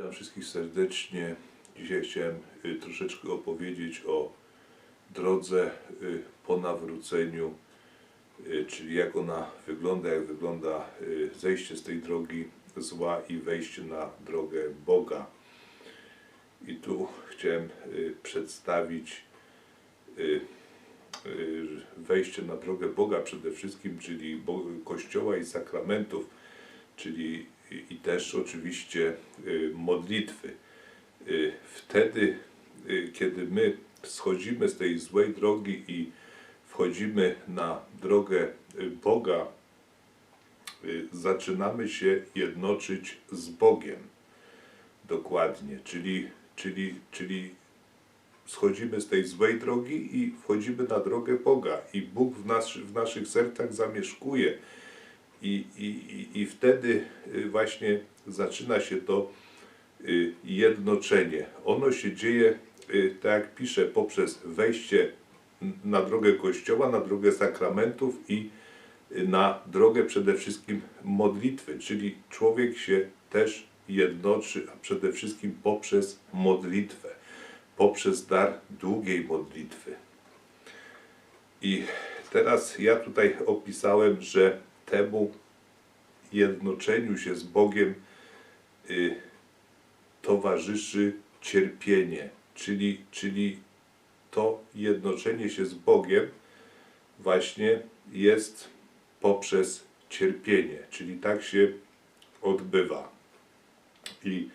Witam wszystkich serdecznie. Dzisiaj chciałem y, troszeczkę opowiedzieć o drodze y, po nawróceniu, y, czyli jak ona wygląda, jak wygląda zejście z tej drogi zła i wejście na drogę Boga. I tu chciałem przedstawić wejście na drogę Boga przede wszystkim, czyli Kościoła i sakramentów, czyli i, też oczywiście y, modlitwy. Y, Wtedy, y, kiedy my schodzimy z tej złej drogi i wchodzimy na drogę Boga, zaczynamy się jednoczyć z Bogiem. Dokładnie, czyli, czyli, czyli schodzimy z tej złej drogi i wchodzimy na drogę Boga i Bóg w, nas, w naszych sercach zamieszkuje. I, i, i, wtedy y, właśnie zaczyna się to y, jednoczenie. Ono się dzieje, y, tak jak pisze, poprzez wejście na drogę Kościoła, na drogę sakramentów i na drogę przede wszystkim modlitwy, czyli człowiek się też jednoczy, a przede wszystkim poprzez modlitwę, poprzez dar długiej modlitwy. I teraz ja tutaj opisałem, że temu jednoczeniu się z Bogiem y, towarzyszy cierpienie, czyli, czyli to jednoczenie się z Bogiem właśnie jest poprzez cierpienie, czyli tak się odbywa. I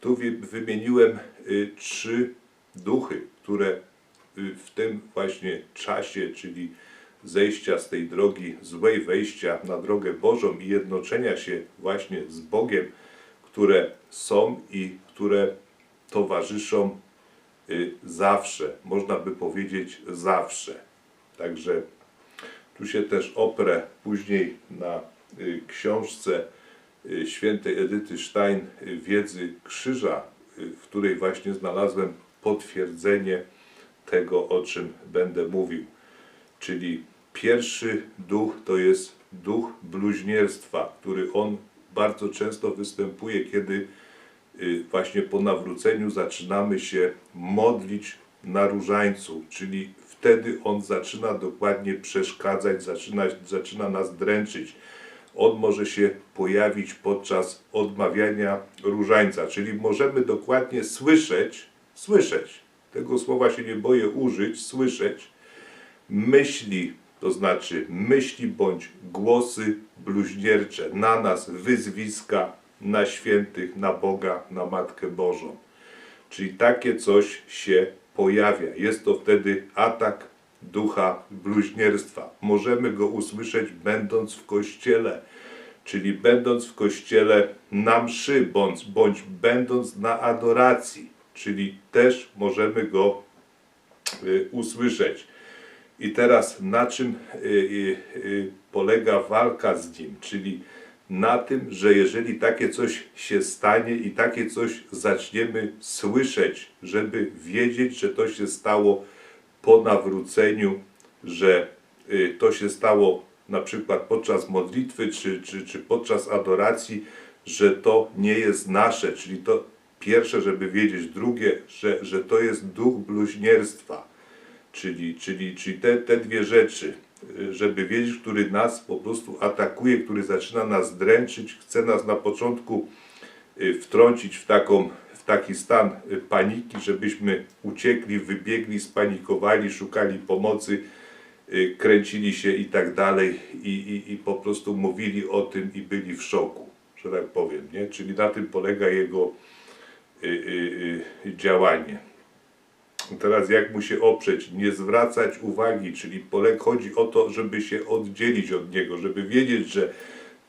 tu wymieniłem y, trzy duchy, które y, w tym właśnie czasie, czyli zejścia z tej drogi złej, wejścia na drogę Bożą i jednoczenia się właśnie z Bogiem, które są i które towarzyszą y, zawsze, można by powiedzieć zawsze. Także tu się też oprę później na y, książce y, świętej Edyty Stein Wiedzy Krzyża, w której właśnie znalazłem potwierdzenie tego, o czym będę mówił. Czyli pierwszy duch to jest duch bluźnierstwa, który on bardzo często występuje, kiedy y, właśnie po nawróceniu zaczynamy się modlić na różańcu, czyli wtedy on zaczyna dokładnie przeszkadzać, zaczyna, zaczyna nas dręczyć. On może się pojawić podczas odmawiania różańca, czyli możemy dokładnie słyszeć, słyszeć, tego słowa się nie boję użyć, słyszeć, myśli, to znaczy myśli bądź głosy bluźniercze na nas, wyzwiska, na świętych, na Boga, na Matkę Bożą. Czyli takie coś się pojawia. Jest to wtedy atak ducha bluźnierstwa. Możemy go usłyszeć będąc w kościele, czyli będąc w kościele na mszy, bądź, bądź będąc na adoracji, czyli też możemy go y, usłyszeć. I teraz na czym y, y, y, polega walka z nim? Czyli na tym, że jeżeli takie coś się stanie i takie coś zaczniemy słyszeć, żeby wiedzieć, że to się stało po nawróceniu, że to się stało na przykład podczas modlitwy czy, czy, czy podczas adoracji, że to nie jest nasze, czyli to pierwsze, żeby wiedzieć, drugie, że, że to jest duch bluźnierstwa. Czyli, czyli, czyli te, te dwie rzeczy, żeby wiedzieć, który nas po prostu atakuje, który zaczyna nas dręczyć, chce nas na początku y, wtrącić w, taką, w taki stan y, paniki, żebyśmy uciekli, wybiegli, spanikowali, szukali pomocy, y, kręcili się i tak dalej i, i, i po prostu mówili o tym i byli w szoku, że tak powiem. Nie? Czyli na tym polega jego y, y, y, działanie. Teraz jak mu się oprzeć, nie zwracać uwagi, czyli poleg chodzi o to, żeby się oddzielić od niego, żeby wiedzieć, że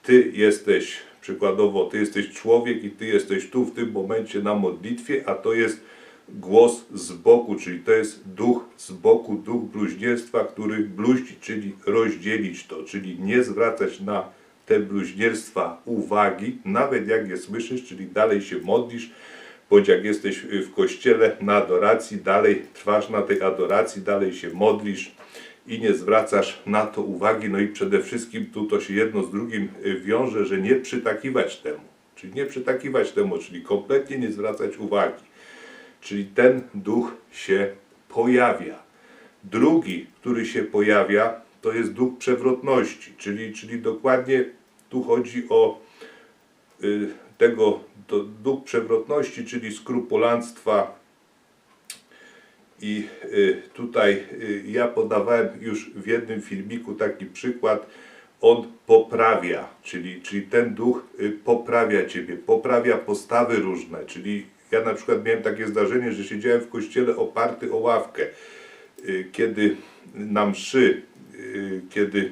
ty jesteś, przykładowo, ty jesteś człowiek i ty jesteś tu w tym momencie na modlitwie, a to jest głos z boku, czyli to jest duch z boku, duch bluźnierstwa, który bluźni, czyli rozdzielić to, czyli nie zwracać na te bluźnierstwa uwagi, nawet jak je słyszysz, czyli dalej się modlisz, bądź jak jesteś w kościele na adoracji, dalej trwasz na tej adoracji, dalej się modlisz i nie zwracasz na to uwagi. No i przede wszystkim tu to się jedno z drugim y, wiąże, że nie przytakiwać temu. czyli nie przytakiwać temu, czyli kompletnie nie zwracać uwagi. Czyli ten duch się pojawia. Drugi, który się pojawia, to jest duch przewrotności, czyli, czyli dokładnie tu chodzi o y, tego duch przewrotności, czyli skrupulanstwa. I y, tutaj y, ja podawałem już w jednym filmiku taki przykład. On poprawia, czyli, czyli ten duch y, poprawia ciebie, poprawia postawy różne. Czyli ja na przykład miałem takie zdarzenie, że siedziałem w kościele oparty o ławkę. Kiedy na mszy, kiedy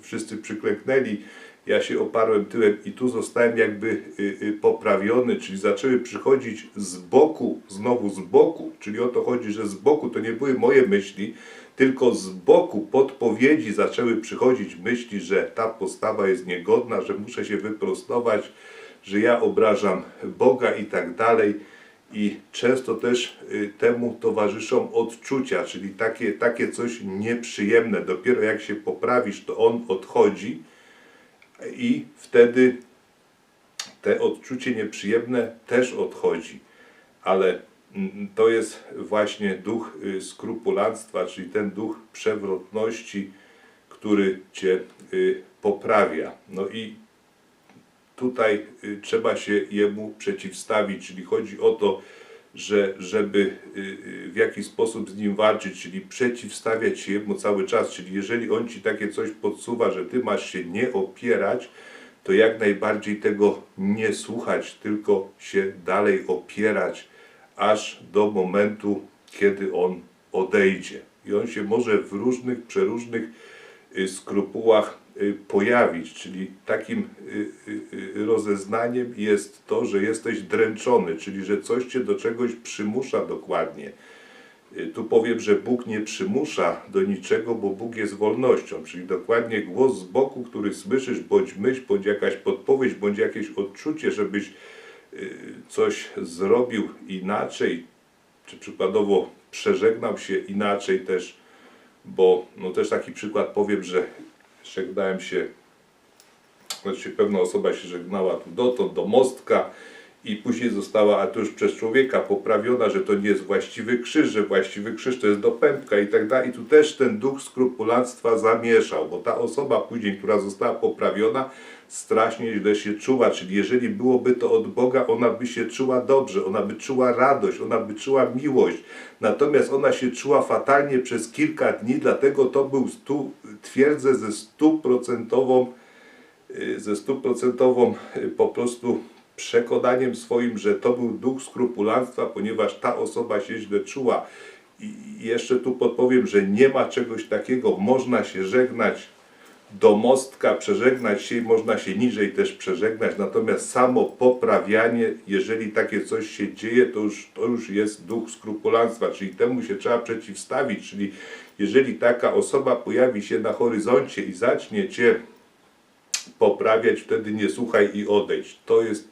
wszyscy przyklęknęli, ja się oparłem tyłem i tu zostałem jakby y, y, poprawiony, czyli zaczęły przychodzić z boku, znowu z boku, czyli o to chodzi, że z boku to nie były moje myśli, tylko z boku podpowiedzi zaczęły przychodzić myśli, że ta postawa jest niegodna, że muszę się wyprostować, że ja obrażam Boga i tak dalej. I często też y, temu towarzyszą odczucia, czyli takie, takie coś nieprzyjemne. Dopiero jak się poprawisz, to on odchodzi i wtedy te odczucie nieprzyjemne też odchodzi. Ale mm, to jest właśnie duch y, skrupulanstwa, czyli ten duch przewrotności, który cię y, poprawia. No i tutaj y, trzeba się jemu przeciwstawić, czyli chodzi o to, że żeby y, y, w jakiś sposób z nim walczyć, czyli przeciwstawiać się jemu cały czas, czyli jeżeli on ci takie coś podsuwa, że ty masz się nie opierać, to jak najbardziej tego nie słuchać, tylko się dalej opierać, aż do momentu, kiedy on odejdzie. I on się może w różnych, przeróżnych y, skrupułach pojawić, czyli takim y, y, y, rozeznaniem jest to, że jesteś dręczony, czyli że coś cię do czegoś przymusza dokładnie. Y, Tu powiem, że Bóg nie przymusza do niczego, bo Bóg jest wolnością, czyli dokładnie głos z boku, który słyszysz, bądź myśl, bądź jakaś podpowiedź, bądź jakieś odczucie, żebyś y, coś zrobił inaczej, czy przykładowo przeżegnał się inaczej też, bo no też taki przykład powiem, że żegnałem się, znaczy pewna osoba się żegnała tu dotąd, do mostka i później została, a to już przez człowieka poprawiona, że to nie jest właściwy krzyż, że właściwy krzyż to jest do pępka i tak dalej. I tu też ten duch skrupulanstwa zamieszał, bo ta osoba później, która została poprawiona, strasznie źle się czuła, czyli jeżeli byłoby to od Boga, ona by się czuła dobrze, ona by czuła radość, ona by czuła miłość, natomiast ona się czuła fatalnie przez kilka dni, dlatego to był, stu, twierdzę, ze stuprocentową y, ze stuprocentową y, po prostu przekonaniem swoim, że to był duch skrupulanstwa, ponieważ ta osoba się źle czuła. I i jeszcze tu podpowiem, że nie ma czegoś takiego, można się żegnać do mostka, przeżegnać się można się niżej też przeżegnać, natomiast samo poprawianie, jeżeli takie coś się dzieje, to już, to już jest duch skrupulanstwa, czyli temu się trzeba przeciwstawić, czyli jeżeli taka osoba pojawi się na horyzoncie i zacznie Cię poprawiać, wtedy nie słuchaj i odejdź. To jest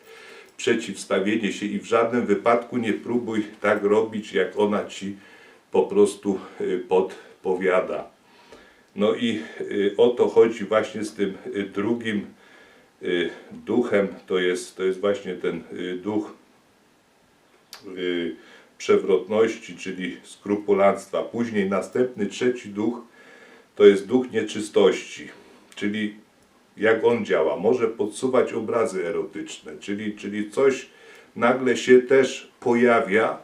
przeciwstawienie się i w żadnym wypadku nie próbuj tak robić, jak ona ci po prostu y, podpowiada. No i y, o to chodzi właśnie z tym y, drugim y, duchem, to jest, to jest właśnie ten duch przewrotności, czyli skrupulanstwa. Później następny, trzeci duch, to jest duch nieczystości, czyli jak on działa. Może podsuwać obrazy erotyczne, czyli, czyli coś nagle się też pojawia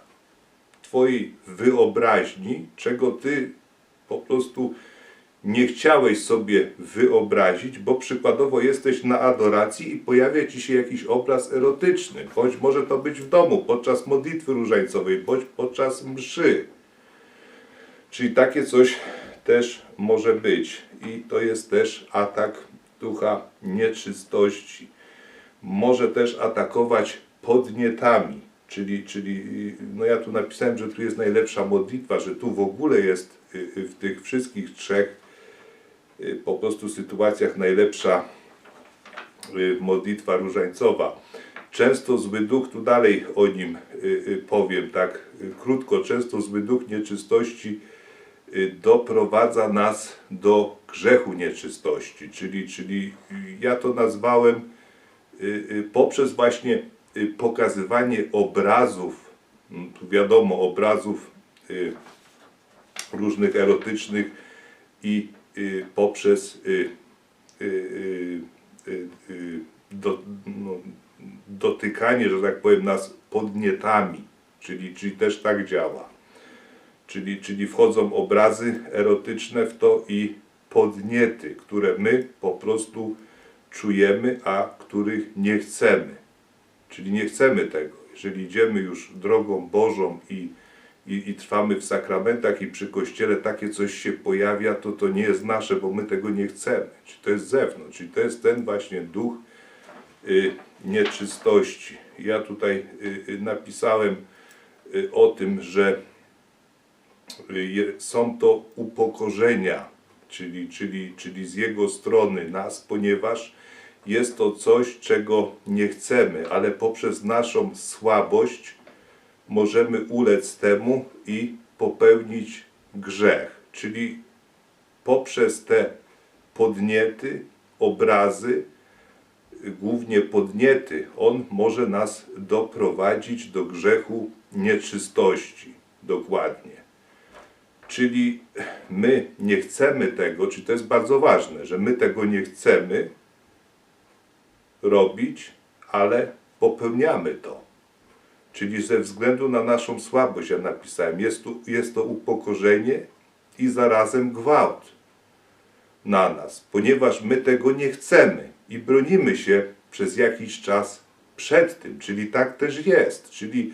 w Twojej wyobraźni, czego Ty po prostu nie chciałeś sobie wyobrazić, bo przykładowo jesteś na adoracji i pojawia Ci się jakiś obraz erotyczny, bądź może to być w domu, podczas modlitwy różańcowej, bądź podczas mszy. Czyli takie coś też może być i to jest też atak ducha nieczystości. Może też atakować podnietami, czyli, czyli no ja tu napisałem, że tu jest najlepsza modlitwa, że tu w ogóle jest y, y, w tych wszystkich trzech po prostu sytuacjach najlepsza y, modlitwa różańcowa. Często zły duch, tu dalej o nim y, y, powiem tak y, krótko, często zły duch nieczystości y, doprowadza nas do grzechu nieczystości, czyli, czyli ja to nazwałem y, y, poprzez właśnie y, pokazywanie obrazów, mm, tu wiadomo, obrazów y, różnych erotycznych i y, poprzez y, y, y, y, do, no, dotykanie, że tak powiem, nas podnietami, czyli, czyli też tak działa. Czyli, czyli wchodzą obrazy erotyczne w to i podniety, które my po prostu czujemy, a których nie chcemy. Czyli nie chcemy tego. Jeżeli idziemy już drogą Bożą i, i, i trwamy w sakramentach i przy kościele takie coś się pojawia, to to nie jest nasze, bo my tego nie chcemy. Czyli to jest zewnątrz. Czyli to jest ten właśnie duch y, nieczystości. Ja tutaj y, y, napisałem y, o tym, że y, są to upokorzenia, czyli, czyli, czyli z jego strony nas, ponieważ jest to coś, czego nie chcemy, ale poprzez naszą słabość możemy ulec temu i popełnić grzech. Czyli poprzez te podniety, obrazy, głównie podniety, on może nas doprowadzić do grzechu nieczystości. Dokładnie. Czyli my nie chcemy tego, czyli to jest bardzo ważne, że my tego nie chcemy robić, ale popełniamy to. Czyli ze względu na naszą słabość, ja napisałem, jest, tu, jest to upokorzenie i zarazem gwałt na nas, ponieważ my tego nie chcemy i bronimy się przez jakiś czas przed tym, czyli tak też jest. Czyli,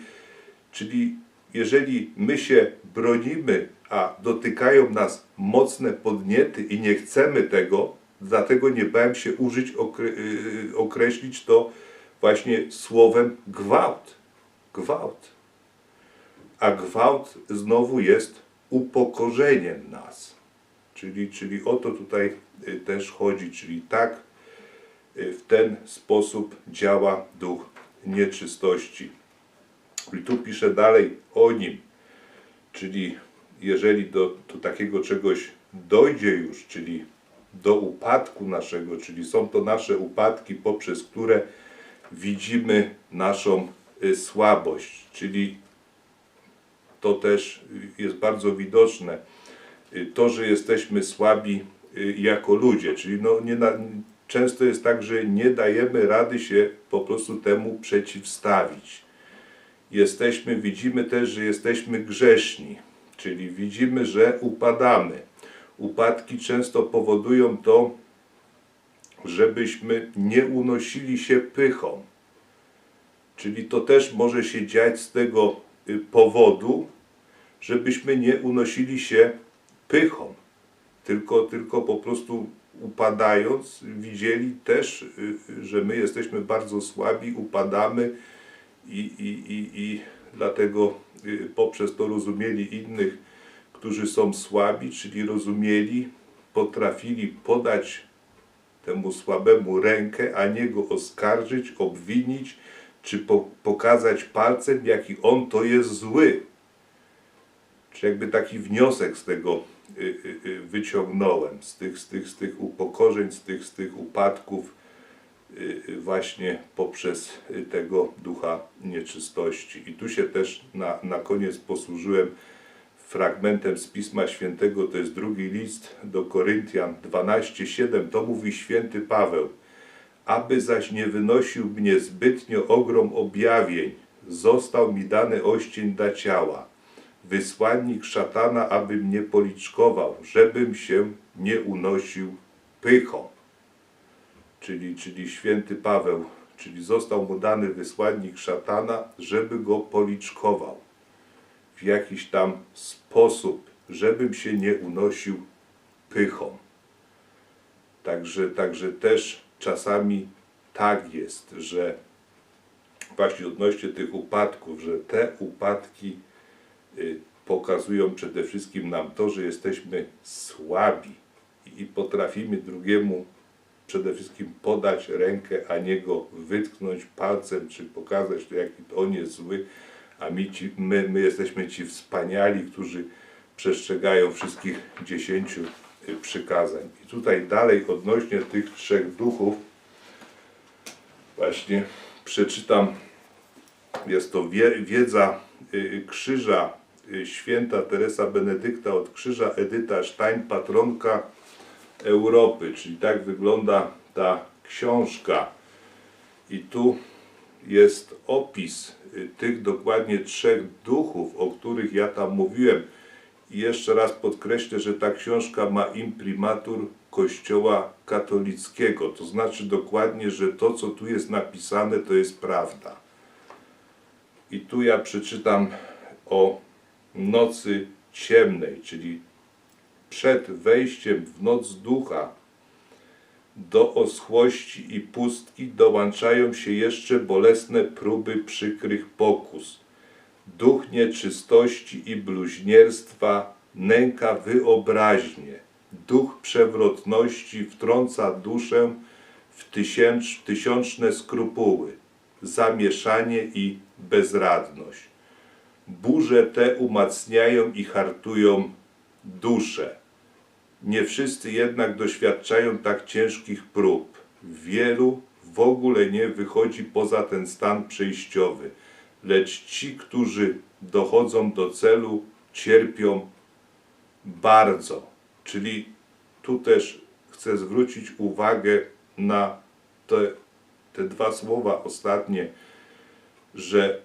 czyli jeżeli my się bronimy, a dotykają nas mocne podniety i nie chcemy tego, dlatego nie bałem się użyć, yy, określić to właśnie słowem gwałt. Gwałt. A gwałt znowu jest upokorzeniem nas. Czyli, czyli o to tutaj y, też chodzi, czyli tak y, w ten sposób działa duch nieczystości. I tu pisze dalej o nim, czyli jeżeli do, do takiego czegoś dojdzie już, czyli do upadku naszego, czyli są to nasze upadki, poprzez które widzimy naszą słabość, czyli to też y, jest bardzo widoczne. Y, To, że jesteśmy słabi y, jako ludzie, czyli no nie często jest tak, że nie dajemy rady się po prostu temu przeciwstawić. Jesteśmy, widzimy też, że jesteśmy grzeszni, czyli widzimy, że upadamy. Upadki często powodują to, żebyśmy nie unosili się pychą. Czyli to też może się dziać z tego y, powodu, żebyśmy nie unosili się pychą, tylko, tylko po prostu upadając, widzieli też, y, y, że my jesteśmy bardzo słabi, upadamy i, i, i, i dlatego poprzez to rozumieli innych, którzy są słabi, czyli rozumieli, potrafili podać temu słabemu rękę, a nie go oskarżyć, obwinić, czy po, pokazać palcem, jaki on to jest zły. Czy jakby taki wniosek z tego y, y, y, wyciągnąłem, z tych, z, tych, z tych upokorzeń, z tych, z tych upadków, właśnie poprzez tego ducha nieczystości. I tu się też na, na koniec posłużyłem fragmentem z Pisma Świętego, to jest drugi list do Koryntian 12:7, to mówi święty Paweł. Aby zaś nie wynosił mnie zbytnio ogrom objawień, został mi dany oścień dla ciała, wysłannik szatana, aby mnie policzkował, żebym się nie unosił pychą. Czyli, czyli święty Paweł, czyli został mu dany wysłannik szatana, żeby go policzkował w jakiś tam sposób, żebym się nie unosił pychą. Także, także też czasami tak jest, że właśnie odnośnie tych upadków, że te upadki y, pokazują przede wszystkim nam to, że jesteśmy słabi i potrafimy drugiemu przede wszystkim podać rękę, a nie go wytknąć palcem, czy pokazać to, jaki on jest zły, a my, ci, my, my jesteśmy ci wspaniali, którzy przestrzegają wszystkich dziesięciu przykazań. I tutaj dalej odnośnie tych trzech duchów, Właśnie przeczytam, jest to wie, wiedza y, krzyża y, święta Teresa Benedykta od krzyża Edyta Stein, patronka Europy, czyli tak wygląda ta książka. I tu jest opis y, tych dokładnie trzech duchów, o których ja tam mówiłem. I jeszcze raz podkreślę, że ta książka ma imprimatur Kościoła katolickiego. To znaczy dokładnie, że to, co tu jest napisane, to jest prawda. I tu ja przeczytam o nocy ciemnej, czyli przed wejściem w noc ducha do oschłości i pustki dołączają się jeszcze bolesne próby przykrych pokus. Duch nieczystości i bluźnierstwa nęka wyobraźnię. Duch przewrotności wtrąca duszę w tysięcz, tysiączne skrupuły, zamieszanie i bezradność. Burze te umacniają i hartują duszę. Nie wszyscy jednak doświadczają tak ciężkich prób. Wielu w ogóle nie wychodzi poza ten stan przejściowy, lecz ci, którzy dochodzą do celu, cierpią bardzo. Czyli tu też chcę zwrócić uwagę na te, te dwa słowa ostatnie, że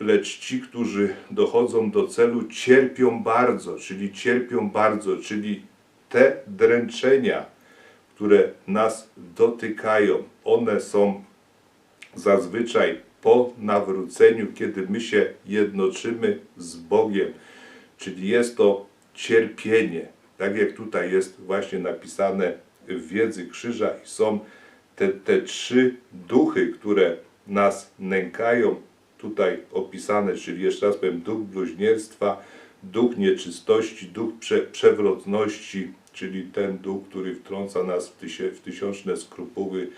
lecz ci, którzy dochodzą do celu, cierpią bardzo, czyli cierpią bardzo, czyli te dręczenia, które nas dotykają, one są zazwyczaj po nawróceniu, kiedy my się jednoczymy z Bogiem, czyli jest to cierpienie, tak jak tutaj jest właśnie napisane w wiedzy krzyża i są te, te trzy duchy, które nas nękają, tutaj opisane, czyli jeszcze raz powiem, duch bluźnierstwa, duch nieczystości, duch prze, przewrotności, czyli ten duch, który wtrąca nas w, tysie, w tysiączne skrupuły,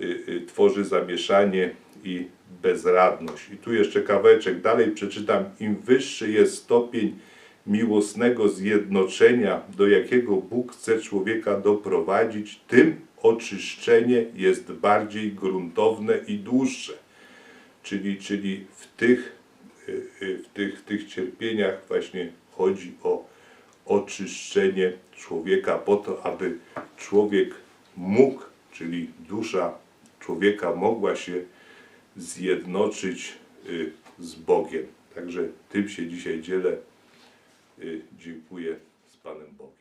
y, y, tworzy zamieszanie i bezradność. I tu jeszcze kawałeczek dalej przeczytam. Im wyższy jest stopień miłosnego zjednoczenia, do jakiego Bóg chce człowieka doprowadzić, tym oczyszczenie jest bardziej gruntowne i dłuższe. Czyli, czyli w, tych, y, y, w, tych, w tych cierpieniach właśnie chodzi o oczyszczenie człowieka po to, aby człowiek mógł, czyli dusza człowieka mogła się zjednoczyć y, z Bogiem. Także tym się dzisiaj dzielę. Y, Dziękuję z Panem Bogiem.